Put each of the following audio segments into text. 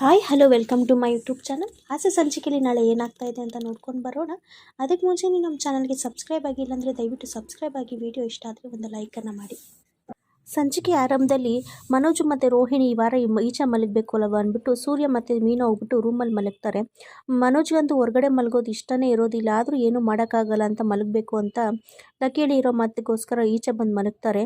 Hi, hello, welcome to my YouTube channel. ಆಸೆ ಸಂಚಿಕೆಯಲ್ಲಿ ನಾಳೆ ಏನಾಗ್ತಾ ಇದೆ ಅಂತ ನೋಡ್ಕೊಂಡು ಬರೋಣ. ಅದಕ್ಕೆ ಮುಂಚೆ ನೀವು ನಮ್ಮ ಚಾನಲ್ಗೆ ಸಬ್ಸ್ಕ್ರೈಬ್ ಆಗಿಲ್ಲ ಅಂದರೆ ದಯವಿಟ್ಟು ಸಬ್ಸ್ಕ್ರೈಬ್ ಆಗಿ, ವಿಡಿಯೋ ಇಷ್ಟ ಆದರೆ ಒಂದು ಲೈಕನ್ನು ಮಾಡಿ. ಸಂಚಿಕೆ ಆರಂಭದಲ್ಲಿ ಮನೋಜ್ ಮತ್ತು ರೋಹಿಣಿ ಈ ವಾರ ಈಚೆ ಮಲಗಬೇಕು ಅಲ್ಲವ ಅಂದ್ಬಿಟ್ಟು ಸೂರ್ಯ ಮತ್ತು ಮೀನು ಹೋಗ್ಬಿಟ್ಟು ರೂಮಲ್ಲಿ ಮಲಗ್ತಾರೆ. ಮನೋಜ್ಗಂತೂ ಹೊರಗಡೆ ಮಲಗೋದು ಇಷ್ಟನೇ ಇರೋದಿಲ್ಲ, ಆದರೂ ಏನೂ ಮಾಡೋಕ್ಕಾಗಲ್ಲ ಅಂತ ಮಲಗಬೇಕು ಅಂತ ಲಕಿಯಲ್ಲಿ ಇರೋ ಮಾತಿಗೋಸ್ಕರ ಈಚೆ ಬಂದು ಮಲಗ್ತಾರೆ.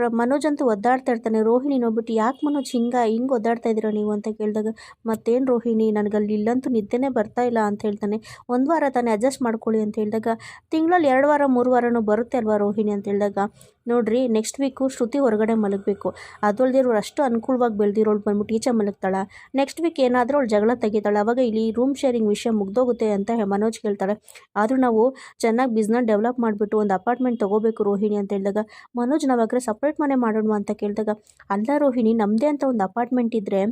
ರ ಮನೋಜ್ ಅಂತೂ ಒದ್ದಾಡ್ತಾ ಇರ್ತಾನೆ, ರೋಹಿಣಿ ನೋಡ್ಬಿಟ್ಟು ಯಾಕೆ ಮನೋಜ್ ಹಿಂಗೆ ಹಿಂಗೆ ಒದ್ದಾಡ್ತಾ ಇದ್ದೀರಾ ನೀವು ಅಂತ ಕೇಳಿದಾಗ, ಮತ್ತೇನು ರೋಹಿಣಿ ನನಗೆ ಅಲ್ಲಿ ಇಲ್ಲಂತೂ ನಿದ್ದೆನೇ ಬರ್ತಾ ಇಲ್ಲ ಅಂತ ಹೇಳ್ತಾನೆ. ಒಂದು ವಾರ ತಾನೇ ಅಡ್ಜಸ್ಟ್ ಮಾಡ್ಕೊಳ್ಳಿ ಅಂತ ಹೇಳಿದಾಗ ತಿಂಗಳಲ್ಲಿ ಎರಡು ವಾರ, ಮೂರು ವಾರನೂ ಬರುತ್ತೆ ಅಲ್ವಾ ರೋಹಿಣಿ? ಅಂತ ಹೇಳಿದಾಗ ನೋಡ್ರಿ ನೆಕ್ಸ್ಟ್ ವೀಕು ಶ್ರುತಿ ಹೊರಗಡೆ ಮಲಗಬೇಕು. ಅದೊಳ್ದಿರೋರು ಅಷ್ಟು ಅನುಕೂಲವಾಗಿ ಬೆಳೆದಿರೋಳು ಬಂದ್ಬಿಟ್ಟು ಈಚೆ ಮಲಗ್ತಾಳೆ. ನೆಕ್ಸ್ಟ್ ವೀಕ್ ಏನಾದರೂ ಅವಳು ಜಗಳ ತೆಗಿತಾಳೆ. ಅವಾಗ ಇಲ್ಲಿ ರೂಮ್ ಶೇರಿಂಗ್ ವಿಷಯ ಮುಗ್ದೋಗುತ್ತೆ ಅಂತ ಮನೋಜ್ ಕೇಳ್ತಾಳೆ. ಆದರೂ ನಾವು ಚೆನ್ನಾಗಿ ಬಿಸ್ನೆಸ್ ಡೆವಲಪ್ ಮಾಡಿಬಿಟ್ಟು ಒಂದು ಅಪಾರ್ಟ್ಮೆಂಟ್ ತೊಗೋಬೇಕು ರೋಹಿಣಿ ಅಂತ ಹೇಳಿದಾಗ, ಮನೋಜ್ ನಾವಾಗ್ರೆ ಸಪ್ರೇಟ್ ಮನೆ ಮಾಡೋಣ ಅಂತ ಕೇಳಿದಾಗ, ಅಲ್ಲ ರೋಹಿಣಿ ನಮ್ಮದೇ ಅಂತ ಒಂದು ಅಪಾರ್ಟ್ಮೆಂಟ್ ಇದ್ದರೆ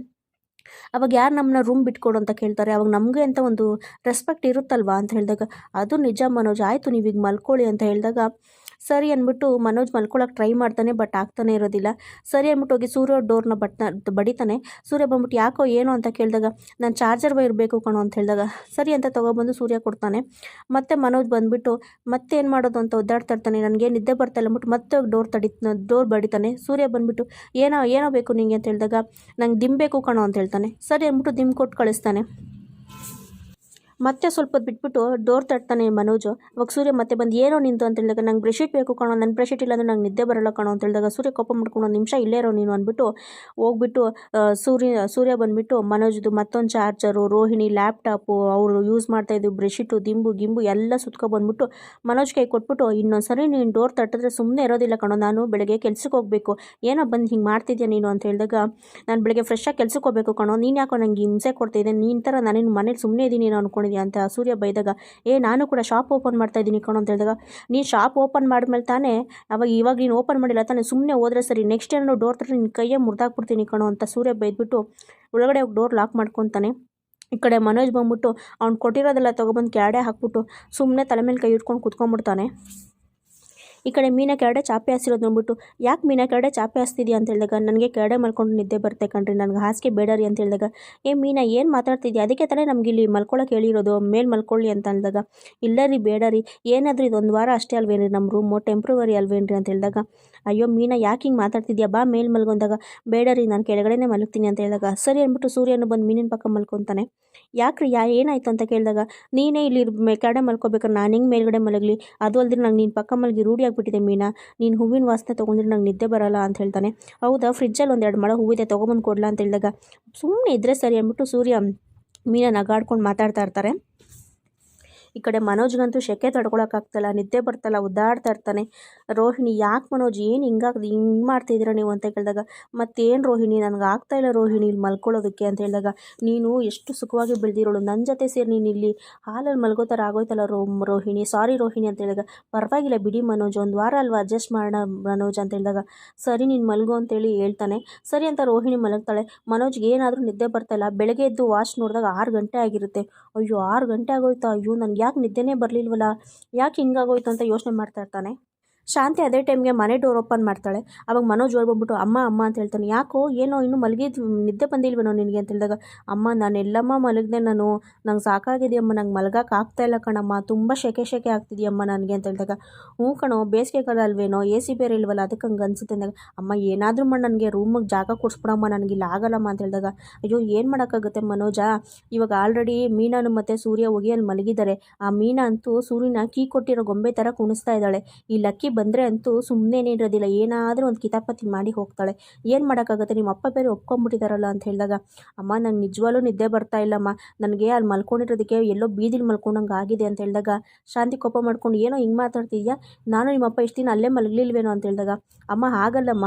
ಅವಾಗ ಯಾರು ನಮ್ಮನ್ನ ರೂಮ್ ಬಿಟ್ಕೊಡು ಅಂತ ಕೇಳ್ತಾರೆ. ಅವಾಗ ನಮಗೆ ಅಂತ ಒಂದು ರೆಸ್ಪೆಕ್ಟ್ ಇರುತ್ತಲ್ವಾ? ಅಂತ ಹೇಳಿದಾಗ, ಅದು ನಿಜ ಮನೋಜ್, ಆಯಿತು ನೀವೀಗ ಮಲ್ಕೊಳ್ಳಿ ಅಂತ ಹೇಳಿದಾಗ ಸರಿ ಅಂದ್ಬಿಟ್ಟು ಮನೋಜ್ ಮಲ್ಕೊಳ್ಳೋಕೆ ಟ್ರೈ ಮಾಡ್ತಾನೆ ಬಟ್ ಆಗ್ತಾನೆ ಇರೋದಿಲ್ಲ. ಸರಿ ಅಂದ್ಬಿಟ್ಟು ಹೋಗಿ ಸೂರ್ಯ ಡೋರ್ನ ಬಟ್ನ ಬಡಿತಾನೆ. ಸೂರ್ಯ ಬಂದ್ಬಿಟ್ಟು ಯಾಕೋ ಏನು ಅಂತ ಕೇಳಿದಾಗ, ನಾನು ಚಾರ್ಜರ್ ವೈರ್ ಬೇಕು ಕಣೋ ಅಂತ ಹೇಳಿದಾಗ, ಸರಿ ಅಂತ ತೊಗೊಬಂದು ಸೂರ್ಯ ಕೊಡ್ತಾನೆ. ಮತ್ತೆ ಮನೋಜ್ ಬಂದ್ಬಿಟ್ಟು ಮತ್ತೆ ಏನು ಮಾಡೋದು ಅಂತ ಒದ್ದಾಡ್ತಾ ಇರ್ತಾನೆ ನನಗೆ ನಿದ್ದೆ ಬರ್ತಾ ಅಂದ್ಬಿಟ್ಟು ಮತ್ತೆ ಡೋರ್ ತಡಿ, ಡೋರ್ ಬಡಿತಾನೆ. ಸೂರ್ಯ ಬಂದ್ಬಿಟ್ಟು, ಏನೋ ಏನೋ ಬೇಕು ನಿಂಗೆ ಅಂತ ಹೇಳಿದಾಗ, ನಂಗೆ ದಿಮ್ ಬೇಕು ಕಣೋ ಅಂತ ಹೇಳ್ತಾನೆ. ಸರಿ ಅಂದ್ಬಿಟ್ಟು ದಿಮ್ ಕೊಟ್ಟು ಕಳಿಸ್ತಾನೆ. ಮತ್ತೆ ಸ್ವಲ್ಪ ಬಿಟ್ಬಿಟ್ಟು ಡೋರ್ ತಟ್ತಾನೆ ಮನೋಜು. ಅವಾಗ ಸೂರ್ಯ ಮತ್ತೆ ಬಂದು, ಏನೋ ನಿಂತು? ಅಂತ ಹೇಳಿದಾಗ, ನಂಗೆ ಬ್ರೆಶೀಟ್ ಬೇಕು ಕಣೋ ನನ್ನ ಬ್ರೆಶೀಟ್ ಇಲ್ಲ ಅಂದ್ರೆ ನಂಗೆ ನಿದ್ದೆ ಬರಲ್ಲ ಕಣೋ, ಅಂತ ಹೇಳಿದಾಗ ಸೂರ್ಯ ಕೋಪ ಮಾಡ್ಕೊಂಡು, ಒಂದು ನಿಮಿಷ ಇಲ್ಲೇ ಇರೋ ನೀನು, ಅಂದ್ಬಿಟ್ಟು ಹೋಗ್ಬಿಟ್ಟು ಸೂರ್ಯ ಸೂರ್ಯ ಬಂದ್ಬಿಟ್ಟು ಮನೋಜ್ದು ಮತ್ತೊಂದು ಚಾರ್ಜರು ರೋಹಿಣಿ ಲ್ಯಾಪ್ಟಾಪು ಅವರು ಯೂಸ್ ಮಾಡ್ತಾ ಇದ್ದು ಬ್ರೆಶೀಟು ದಿಂಬು, ಗಿಂಬು ಎಲ್ಲ ಸುತ್ಕೊಬಂದ್ಬಿಟ್ಟು ಮನೋಜ್ ಕೈ ಕೊಟ್ಬಿಟ್ಟು ಇನ್ನೊಂದು ಸರಿ ನೀನು ಡೋರ್ ತಟ್ಟಿದ್ರೆ ಸುಮ್ಮನೆ ಇರೋದಿಲ್ಲ ಕಣೋ, ನಾನು ಬೆಳಗ್ಗೆ ಕೆಲ್ಸಕ್ಕೆ ಹೋಗಬೇಕು. ಏನೋ ಬಂದು ಹಿಂಗೆ ಮಾಡ್ತಿದ್ಯಾ ನೀನು? ಅಂತ ಹೇಳಿದಾಗ, ನಾನು ಬೆಳಗ್ಗೆ ಆಗಿ ಕೆಲ್ಸಕ್ಕೆ ಹೋಗ್ಬೇಕು ಕಣೋ, ನೀನು ಯಾಕೋ ನಂಗೆ ಹಿಂಸೆ ಕೊಡ್ತಿದ್ದೆ ನೀನು ಥರ ನಾನೇನು ಮನೇಲಿ ಸುಮ್ಮನೆ ಇದ್ದೀನಿ ನಾನು ಅನ್ಕೊಂಡಿದ್ಯಾ ಅಂತ ಸೂರ್ಯ ಬೈದಾಗ, ಏ, ನಾನು ಕೂಡ ಶಾಪ್ ಓಪನ್ ಮಾಡ್ತಾ ಇದ್ದೀನಿ ಕಣೋ ಅಂತ ಹೇಳಿದಾಗ, ನೀನು ಶಾಪ್ ಓಪನ್ ಮಾಡಿದ್ಮೇಲೆ ತಾನೇ ಅವಾಗ ಇವಾಗ ನೀನು ಓಪನ್ ಮಾಡಿಲ್ಲ ತಾನೇ ಸುಮ್ಮನೆ ಹೋದ್ರೆ ಸರಿ ನೆಕ್ಸ್ಟ್ ಏನೋ ಡೋರ್ ಹತ್ರ ನಿನ್ನ ಕೈಯೇ ಮುರಿದಾಕ್ಬಿಡ್ತೀನಿ ಕಣೋ ಅಂತ ಸೂರ್ಯ ಬೈದ್ಬಿಟ್ಟು ಒಳಗಡೆ ಹೋಗಿ ಡೋರ್ ಲಾಕ್ ಮಾಡ್ಕೊತಾನೆ. ಈ ಕಡೆ ಮನೋಜ್ ಬಂದ್ಬಿಟ್ಟು ಅವ್ನು ಕೊಟ್ಟಿರೋದೆಲ್ಲ ತೊಗೊಬಂದು ಕ್ಯಾಡೆ ಹಾಕ್ಬಿಟ್ಟು ಸುಮ್ಮನೆ ತಲೆ ಮೇಲೆ ಕೈ ಇಟ್ಕೊಂಡು ಕುತ್ಕೊಂಡ್ಬಿಡ್ತಾನೆ. ಈ ಕಡೆ ಮೀನ ಕೆರಡೆ ಚಾಪೆ ಹಾಸಿರೋದು ನೋಡ್ಬಿಟ್ಟು, ಯಾಕೆ ಮೀನ ಕೆರಡೆ ಚಾಪೆ ಹಾಸ್ತಿದ್ಯಾ ಅಂತ ಹೇಳಿದಾಗ, ನನಗೆ ಕೆರಡೆ ಮಲ್ಕೊಂಡು ನಿದ್ದೆ ಬರ್ತೆ ಕಣ್ರಿ, ನನಗೆ ಹಾಸಿಗೆ ಬೇಡರಿ ಅಂತ ಹೇಳಿದಾಗ, ಏ ಮೀನ, ಏನು ಮಾತಾಡ್ತಿದ್ಯಾ? ಅದಕ್ಕೆ ತಾನೇ ನಮ್ಗೆ ಇಲ್ಲಿ ಮಲ್ಕೊಳಕ್ಕೆ ಹೇಳಿರೋದು, ಮೇಲೆ ಮಲ್ಕೊಳ್ಳಿ ಅಂತ ಅಂದಾಗ, ಇಲ್ಲ ರೀ, ಬೇಡ ರೀ, ಏನಾದರೂ ಇದೊಂದು ವಾರ ಅಷ್ಟೇ ಅಲ್ವೇನ್ರಿ ನಮ್ಮ ರೂಮು ಟೆಂಪ್ರವರಿ ಅಲ್ವೇನ್ರಿ? ಅಂತ ಹೇಳಿದಾಗ ಅಯ್ಯೋ, ಮೀನ, ಯಾಕೆ ಹಿಂಗೆ ಮಾತಾಡ್ತಿದ್ಯಾ? ಬಾ, ಮೇಲೆ ಮಲ್ಕೊಂಡಾಗ ಬೇಡ ರೀ, ನಾನು ಕೆಳಗಡೆನೇ ಮಲಗ್ತೀನಿ ಅಂತ ಹೇಳಿದಾಗ. ಸರಿ ಅಂದ್ಬಿಟ್ಟು ಸೂರ್ಯನು ಬಂದು ಮೀನಿನ ಪಕ್ಕ ಮಲ್ಕೊತಾನೆ. ಯಾಕ್ರಿ, ಯಾ, ಏನಾಯ್ತು ಅಂತ ಕೇಳಿದಾಗ, ನೀನೇ ಇಲ್ಲಿ ಕೆಳಗಡೆ ಮಲ್ಕೋಬೇಕಾದ್ರೆ ನಾನು ಹಿಂಗೆ ಮೇಲ್ಗಡೆ ಮಲಗಲಿ? ಅದು ಅಲ್ಲದೆ ನಂಗೆ ನೀನು ಪಕ್ಕ ಮಲಗಿ ರೂಢಿ ಆಗಿಬಿಟ್ಟಿದೆ ಮೀನಾ. ನೀನು ಹೂವಿನ ವಾಸನೆ ತೊಗೊಂಡ್ರೆ ನಂಗೆ ನಿದ್ದೆ ಬರಲ್ಲ ಅಂತ ಹೇಳ್ತಾನೆ. ಹೌದಾ, ಫ್ರಿಜ್ಜಲ್ಲಿ ಒಂದೆರಡು ಮಳೆ ಹೂವಿದೆ ತೊಗೊಂಬಂದು ಕೊಡಲ ಅಂತ ಹೇಳಿದಾಗ. ಸುಮ್ಮನೆ ಇದ್ದರೆ ಸರಿ ಅಂದ್ಬಿಟ್ಟು ಸೂರ್ಯ ಮೀನ ನಗಾಡ್ಕೊಂಡು ಮಾತಾಡ್ತಾ ಇರ್ತಾರೆ. ಈ ಕಡೆ ಮನೋಜ್ಗಂತೂ ಶೆಕೆ ತಡ್ಕೊಳಕ್ಕಾಗ್ತಲ್ಲ, ನಿದ್ದೆ ಬರ್ತಲ್ಲ ಒದ್ದಾಡ್ತಾ ಇರ್ತಾನೆ. ರೋಹಿಣಿ ಯಾಕೆ ಮನೋಜ್, ಏನು ಹಿಂಗಾಗ್ದು ಹಿಂಗೆ ಮಾಡ್ತಿದ್ದೀರಾ ನೀವು ಅಂತ ಕೇಳಿದಾಗ ಮತ್ತೇನು ರೋಹಿಣಿ, ನನಗೆ ಆಗ್ತಾ ಇಲ್ಲ ರೋಹಿಣಿ ಇಲ್ಲಿ ಮಲ್ಕೊಳ್ಳೋದಕ್ಕೆ ಅಂತ ಹೇಳಿದಾಗ, ನೀನು ಎಷ್ಟು ಸುಖವಾಗಿ ಬೆಳೆದಿರೋಳು ನನ್ನ ಜೊತೆ ಸೇರಿ ನೀನು ಇಲ್ಲಿ ಹಾಲಲ್ಲಿ ಮಲ್ಗೋ ಥರ ಆಗೋಯ್ತಲ್ಲ ರೋ, ರೋಹಿಣಿ, ಸಾರಿ ರೋಹಿಣಿ ಅಂತ ಹೇಳಿದಾಗ, ಪರವಾಗಿಲ್ಲ ಬಿಡಿ ಮನೋಜ್, ಒಂದು ವಾರ ಅಲ್ವಾ ಅಡ್ಜಸ್ಟ್ ಮಾಡೋಣ ಮನೋಜ್ ಅಂತ ಹೇಳಿದಾಗ, ಸರಿ ನೀನು ಮಲ್ಗು ಅಂತೇಳಿ ಹೇಳ್ತಾನೆ. ಸರಿ ಅಂತ ರೋಹಿಣಿ ಮಲಗ್ತಾಳೆ. ಮನೋಜ್ಗೆ ಏನಾದರೂ ನಿದ್ದೆ ಬರ್ತಾಯಿಲ್ಲ ಬೆಳಗ್ಗೆ ಎದ್ದು ವಾಚ್ ನೋಡಿದಾಗ ಆರು ಗಂಟೆ ಆಗಿರುತ್ತೆ. ಅಯ್ಯೋ, ಆರು ಗಂಟೆ ಆಗೋಯ್ತಾ? ಅಯ್ಯೋ ನನಗೆ ಯಾಕೆ ನಿದ್ದೆನೇ ಬರಲಿಲ್ವಲ್ಲ ಯಾಕೆ ಹಿಂಗಾಗೋಯ್ತು ಅಂತ ಯೋಚನೆ ಮಾಡ್ತಾ ಇರ್ತಾನೆ. ಶಾಂತಿ ಅದೇ ಟೈಮ್ಗೆ ಮನೆ ಡೋರ್ ಓಪನ್ ಮಾಡ್ತಾಳೆ. ಅವಾಗ ಮನೋಜ್ ಓಡ್ ಬಂದ್ಬಿಟ್ಟು, ಅಮ್ಮ ಅಮ್ಮ, ಅಂತ ಹೇಳ್ತಾನೆ. ಯಾಕೋ, ಏನೋ ಇನ್ನೂ ಮಲಗಿದ್, ನಿದ್ದೆ ಬಂದಿಲ್ವೇನೋ ನಿನಗೆ? ಅಂತ ಹೇಳಿದಾಗ, ಅಮ್ಮ, ನಾನು ಎಲ್ಲಮ್ಮ ಮಲಗಿದೆ ನಾನು. ನಂಗೆ ಸಾಕಾಗಿದೆಯಮ್ಮ, ನಂಗೆ ಮಲಗಕ್ಕೆ ಆಗ್ತಾ ಇಲ್ಲ ಕಣಮ್ಮ. ತುಂಬ ಶೆಕೆ ಶೆಕೆ ಆಗ್ತಿದೆಯಮ್ಮ ನನಗೆ, ಅಂತ ಹೇಳಿದಾಗ, ಹ್ಞೂ ಕಣೋ, ಬೇಸಿಗೆ ಕಾಲ ಅಲ್ವೇನೋ, ಎ ಸಿ ಬೇರೆ ಇಲ್ವಲ್ಲ, ಅದಕ್ಕೆ ಹಂಗೆ ಅನಿಸುತ್ತೆ. ಅಂದಾಗ, ಅಮ್ಮ, ಏನಾದರೂ ಮಾಡಿ ನನಗೆ ರೂಮಿಗೆ ಜಾಗ ಕೊಡಿಸ್ಬಿಡಮ್ಮ, ನನಗೆ ಇಲ್ಲಿ, ಆಗಲ್ಲಮ್ಮ, ಅಂತ ಹೇಳಿದಾಗ, ಅಯ್ಯೋ, ಏನು ಮಾಡೋಕ್ಕಾಗುತ್ತೆ ಮನೋಜ? ಇವಾಗ ಆಲ್ರೆಡಿ ಮೀನಾನು ಮತ್ತು ಸೂರ್ಯ ಹೋಗಿ ಮಲಗಿದ್ದಾರೆ. ಆ ಮೀನಾ ಅಂತೂ ಸೂರ್ಯನ ಕೀ ಕೊಟ್ಟಿರೋ ಗೊಂಬೆ ಥರ ಕುಣಿಸ್ತಾ ಇದ್ದಾಳೆ. ಈ ಲಕ್ಕಿ ಬಂದರೆ ಅಂತೂ ಸುಮ್ಮನೆ ಇರೋದಿಲ್ಲ. ಏನಾದರೂ ಒಂದು ಕಿತಾಪತಿ ಮಾಡಿ ಹೋಗ್ತಾಳೆ. ಏನು ಮಾಡೋಕ್ಕಾಗುತ್ತೆ? ನಿಮ್ಮ ಅಪ್ಪ ಬೇರೆ ಒಪ್ಕೊಂಡ್ಬಿಟ್ಟಿದಾರಲ್ಲ ಅಂತ ಹೇಳಿದಾಗ, ಅಮ್ಮ, ನಂಗೆ ನಿಜವಾಗ್ಲೂ ನಿದ್ದೆ ಬರ್ತಾ ಇಲ್ಲಮ್ಮ. ನನಗೆ ಅಲ್ಲಿ ಮಲ್ಕೊಂಡಿರೋದಕ್ಕೆ ಎಲ್ಲೋ ಬೀದಿಲಿ ಮಲ್ಕೊಂಡಂಗೆ ಆಗಿದೆ ಅಂತ ಹೇಳಿದಾಗ, ಶಾಂತಿ ಕೋಪ ಮಾಡ್ಕೊಂಡು, ಏನೋ ಹಿಂಗೆ ಮಾತಾಡ್ತಿದ್ಯಾ? ನಾನು ನಿಮ್ಮಪ್ಪ ಇಷ್ಟು ದಿನ ಅಲ್ಲೇ ಮಲಗಲಿಲ್ವೇನೋ? ಅಂತ ಹೇಳಿದಾಗ, ಅಮ್ಮ, ಹಾಗಲ್ಲಮ್ಮ.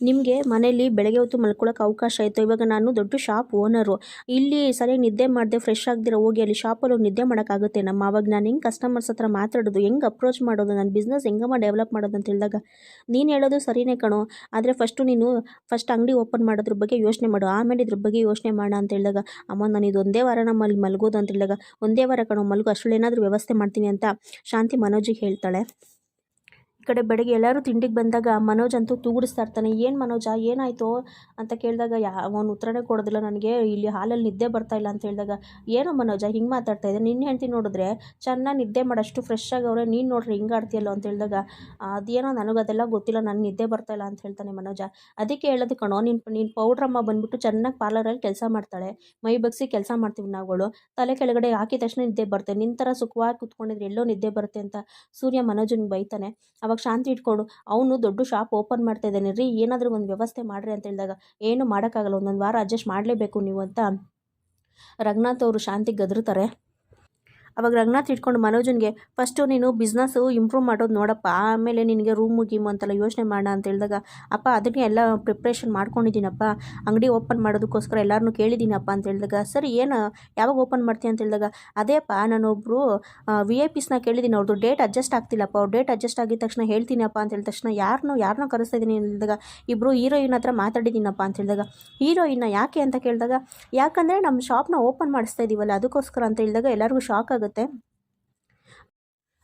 ನಿಮಗೆ ಮನೇಲಿ ಬೆಳಗ್ಗೆ ಹೊತ್ತು ಮಲ್ಕೊಳ್ಳೋಕೆ ಅವಕಾಶ ಆಯಿತು ಇವಾಗ ನಾನು ದೊಡ್ಡ ಶಾಪ್ ಓನರು ಇಲ್ಲಿ ಸರಿಯಾಗಿ ನಿದ್ದೆ ಮಾಡಿದೆ ಫ್ರೆಶ್ ಆಗದಿರ ಹೋಗಿ ಅಲ್ಲಿ ಶಾಪಲ್ಲಿ ಹೋಗಿ ನಿದ್ದೆ ಮಾಡೋಕ್ಕಾಗುತ್ತೆ ನಮ್ಮ ಅವಾಗ ನಾನು ಹೆಂಗೆ ಕಸ್ಟಮರ್ಸ್ ಹತ್ರ ಮಾತಾಡೋದು, ಹೆಂಗೆ ಅಪ್ರೋಚ್ ಮಾಡೋದು ನನ್ನ ಬಿಸ್ನೆಸ್ ಹೆಂಗಮ್ಮ ಡೆವಲಪ್ ಮಾಡೋದು ಅಂತ ಹೇಳಿದಾಗ, ನೀನು ಹೇಳೋದು ಸರಿನೇ ಕಣೋ. ಆದರೆ ಫಸ್ಟು ನೀನು ಫಸ್ಟ್ ಅಂಗಡಿ ಓಪನ್ ಮಾಡೋದ್ರ ಬಗ್ಗೆ ಯೋಚನೆ ಮಾಡು. ಆಮೇಲೆ ಇದ್ರ ಬಗ್ಗೆ ಯೋಚನೆ ಮಾಡ ಅಂತ ಹೇಳಿದಾಗ, ಅಮ್ಮ ನಾನು ಇದು ಒಂದೇ ವಾರ ನಮ್ಮಲ್ಲಿ ಮಲಗೋದು ಅಂತ ಹೇಳಿದಾಗ, ಒಂದೇ ವಾರ ಕಣೋ ಮಲಗು, ಅಷ್ಟರಲ್ಲಿ ಏನಾದರೂ ವ್ಯವಸ್ಥೆ ಮಾಡ್ತೀನಿ ಅಂತ ಶಾಂತಿ ಮನೋಜಿಗೆ ಹೇಳ್ತಾಳೆ. ಕಡೆ ಬೆಳಗ್ಗೆ ಎಲ್ಲರೂ ತಿಂಡಿಗೆ ಬಂದಾಗ ಮನೋಜ್ ಅಂತೂ ತೂಗುಡಿಸ್ತಾ ಇರ್ತಾನೆ, ಏನು ಮನೋಜ, ಏನಾಯಿತು? ಅಂತ ಕೇಳಿದಾಗ, ಯಾ, ಅವನು ಉತ್ತರನೇ ಕೊಡೋದಿಲ್ಲ ನನಗೆ, ಇಲ್ಲಿ ಹಾಲಲ್ಲಿ ನಿದ್ದೆ ಬರ್ತಾ ಇಲ್ಲ ಅಂತ ಹೇಳಿದಾಗ, ಏನೋ ಮನೋಜ, ಹಿಂಗೆ ಮಾತಾಡ್ತಾ ಇದ್ದೆ? ನಿನ್ನ ಹೆಂಡ್ತಿ ನೋಡಿದ್ರೆ ಚೆನ್ನಾಗಿ ನಿದ್ದೆ ಮಾಡೋಷ್ಟು ಫ್ರೆಶ್ ಆಗವ್ರೆ ನೀನು ನೋಡ್ರಿ ಹಿಂಗೆ ಆಡ್ತೀಯಲ್ಲೋ? ಅಂತ ಹೇಳಿದಾಗ, ಅದೇನೋ ನನಗೆ ಅದೆಲ್ಲ ಗೊತ್ತಿಲ್ಲ, ನಾನು ನಿದ್ದೆ ಬರ್ತಾ ಇಲ್ಲ ಅಂತ ಹೇಳ್ತಾನೆ ಮನೋಜ. ಅದಕ್ಕೆ ಹೇಳೋದು, ಕಣೋ, ನೀನು ನೀನು ಪೌಡ್ರಮ್ಮ ಬಂದ್ಬಿಟ್ಟು ಚೆನ್ನಾಗಿ ಪಾರ್ಲರಲ್ಲಿ ಕೆಲಸ ಮಾಡ್ತಾಳೆ, ಮೈ ಬಗ್ಸಿ ಕೆಲಸ ಮಾಡ್ತೀವಿ ನಾವುಗಳು, ತಲೆ ಕೆಳಗಡೆ ಹಾಕಿದ ತಕ್ಷಣ ನಿದ್ದೆ ಬರುತ್ತೆ ನಿನ್ನ ಥರ ಸುಖವಾಗಿ ಕುತ್ಕೊಂಡಿದ್ರೆ ಎಲ್ಲೋ ನಿದ್ದೆ ಬರುತ್ತೆ ಅಂತ ಸೂರ್ಯ ಮನೋಜನಿಗೆ ಬೈತಾನೆ. ಅವಾಗ ಶಾಂತಿ ಇಟ್ಕೊಂಡು ಅವನು ದೊಡ್ಡ ಶಾಪ್ ಓಪನ್ ಮಾಡ್ತಾ ಇದ್ದಾನೆ. ರೀ, ಏನಾದರೂ ಒಂದು ವ್ಯವಸ್ಥೆ ಮಾಡಿರಿ ಅಂತ ಹೇಳಿದಾಗ ಏನು ಮಾಡೋಕ್ಕಾಗಲ್ಲ. ಒಂದೊಂದು ವಾರ ಅಡ್ಜಸ್ಟ್ ಮಾಡಲೇಬೇಕು ನೀವು ಅಂತ. ರಂಗನಾಥ್ ಅವರು ಶಾಂತಿಗೆ ಗದರುತ್ತಾರೆ. ಅವಾಗ ರಂಗನಾಥ್ ಇಟ್ಕೊಂಡು ಮನೋಜನ್ಗೆ ಫಸ್ಟು ನೀನು ಬಿಸ್ನೆಸ್ಸು ಇಂಪ್ರೂವ್ ಮಾಡೋದು ನೋಡಪ್ಪ, ಆಮೇಲೆ ನಿನಗೆ ರೂಮು ಗೀಮು ಅಂತೆಲ್ಲ ಯೋಚನೆ ಮಾಡೋಣ ಅಂತ ಹೇಳಿದಾಗ, ಅಪ್ಪ, ಅದನ್ನೇ ಎಲ್ಲ ಪ್ರಿಪ್ರೇಷನ್ ಮಾಡ್ಕೊಂಡಿದ್ದೀನಪ್ಪ, ಅಂಗಡಿ ಓಪನ್ ಮಾಡೋದಕ್ಕೋಸ್ಕರ ಎಲ್ಲರನ್ನೂ ಕೇಳಿದ್ದೀನಪ್ಪ ಅಂತ ಹೇಳಿದಾಗ, ಸರಿ, ಏನು, ಯಾವಾಗ ಓಪನ್ ಮಾಡ್ತೀನಿ ಅಂತ ಹೇಳಿದಾಗ, ಅದೇಪ್ಪ ನಾನೊಬ್ಬರು ವಿ ಐ ಪಿಸ್ನ ಕೇಳಿದ್ದೀನಿ ಅವ್ರದ್ದು ಡೇಟ್ ಅಡ್ಜಸ್ಟ್ ಆಗ್ತಿಲ್ಲಪ್ಪ, ಅವ್ರ ಡೇಟ್ ಅಡ್ಜಸ್ಟ್ ಆಗಿದ ತಕ್ಷಣ ಹೇಳ್ತೀನಪ್ಪ ಅಂತ ಹೇಳಿದ ತಕ್ಷಣ ಯಾರನ್ನೂ ಯಾರನ್ನೂ ಕರೆಸ್ತಾ ಇದ್ದೀನಿ ಹೇಳಿದಾಗ ಇಬ್ಬರು ಹೀರೋಯಿನ್ ಹತ್ರ ಮಾತಾಡಿದ್ದೀನಪ್ಪ ಅಂತ ಹೇಳಿದಾಗ ಹೀರೋಯಿನ್ನ ಯಾಕೆ? ಅಂತ ಕೇಳಿದಾಗ, ಯಾಕಂದರೆ ನಮ್ಮ ಶಾಪ್ನ ಓಪನ್ ಮಾಡಿಸ್ತಾ ಇದ್ದೀವಲ್ಲ ಅದಕ್ಕೋಸ್ಕರ ಅಂತ ಹೇಳಿದಾಗ, ಎಲ್ಲರಿಗೂ ಶಾಕ್ ಆಗುತ್ತೆ. ಆಗುತ್ತೆ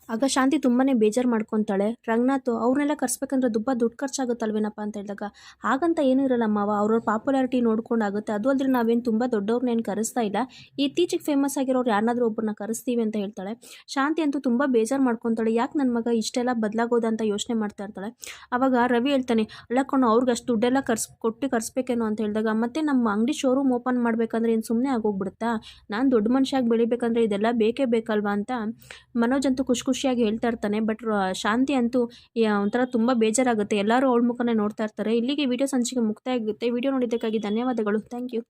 ಆಗ ಶಾಂತಿ ತುಂಬಾ ಬೇಜಾರು ಮಾಡ್ಕೊತಾಳೆ. ರಂಗನಾಥ್, ಅವ್ರನ್ನೆಲ್ಲ ಕರ್ಸ್ಬೇಕಂದ್ರೆ ದುಬ್ಬ ದುಡ್ಡು ಖರ್ಚಾಗುತ್ತಲ್ವೇನಪ್ಪ ಅಂತ ಹೇಳಿದಾಗ, ಹಾಗಂತ ಏನೂ ಇರಲ್ಲ ಮಾವ. ಅವ್ರವ್ರ ಪಾಪ್ಯುಲಾರಿಟಿ ನೋಡ್ಕೊಂಡಾಗುತ್ತೆ. ಅದು ಅಲ್ಲದೆ ನಾವೇನು ತುಂಬ ದೊಡ್ಡವ್ರನ್ನೇನು ಕರೆಸ್ತಾ ಇಲ್ಲ. ಇತ್ತೀಚೆಗೆ ಫೇಮಸ್ ಆಗಿರೋರು ಯಾರನ್ನಾದ್ರೂ ಒಬ್ಬರನ್ನ ಕರೆಸ್ತೀವಿ ಅಂತ ಹೇಳ್ತಾಳೆ. ಶಾಂತಿ ಅಂತೂ ತುಂಬ ಬೇಜಾರು ಮಾಡ್ಕೊತಾಳೆ. ಯಾಕೆ ನನ್ನ ಮಗ ಇಷ್ಟೆಲ್ಲ ಬದಲಾಗೋದು ಅಂತ ಯೋಚನೆ ಮಾಡ್ತಾ ಇರ್ತಾಳೆ. ಆವಾಗ ರವಿ ಹೇಳ್ತಾನೆ, ಅಲ್ಲ ಕಣೋ, ಅವ್ರಿಗೆ ಅಷ್ಟು ದುಡ್ಡೆಲ್ಲ ಕರ್ಸ್, ಕೊಟ್ಟು ಕರ್ಸ್ಬೇಕೇನೋ ಅಂತ ಹೇಳಿದಾಗ, ಮತ್ತೆ ನಮ್ಮ ಅಂಗಡಿ ಶೋರೂಮ್ ಓಪನ್ ಮಾಡಬೇಕಂದ್ರೆ ಏನು ಸುಮ್ಮನೆ ಆಗೋಗ್ಬಿಡುತ್ತಾ? ನಾನು ದೊಡ್ಡ ಮನುಷ್ಯಾಗಿ ಬೆಳಿಬೇಕಂದ್ರೆ ಇದೆಲ್ಲ ಬೇಕೇ ಬೇಕಲ್ವಾ? ಅಂತ ಮನೋಜ್ ಅಂತೂ ಖುಷಿ ಖುಷಿಯಾಗಿ ಹೇಳ್ತಾ ಇರ್ತಾನೆ. ಬಟ್ ಶಾಂತಿ ಅಂತೂ ಒಂಥರ ತುಂಬ ಬೇಜಾರಾಗುತ್ತೆ. ಎಲ್ಲರೂ ಅವಳ ಮುಖನೇ ನೋಡ್ತಾ ಇರ್ತಾರೆ. ಇಲ್ಲಿಗೆ ವಿಡಿಯೋ ಸಂಚಿಕೆ ಮುಕ್ತಾಯ ಆಗುತ್ತೆ. ವಿಡಿಯೋ ನೋಡಿದ್ದಕ್ಕಾಗಿ ಧನ್ಯವಾದಗಳು. Thank you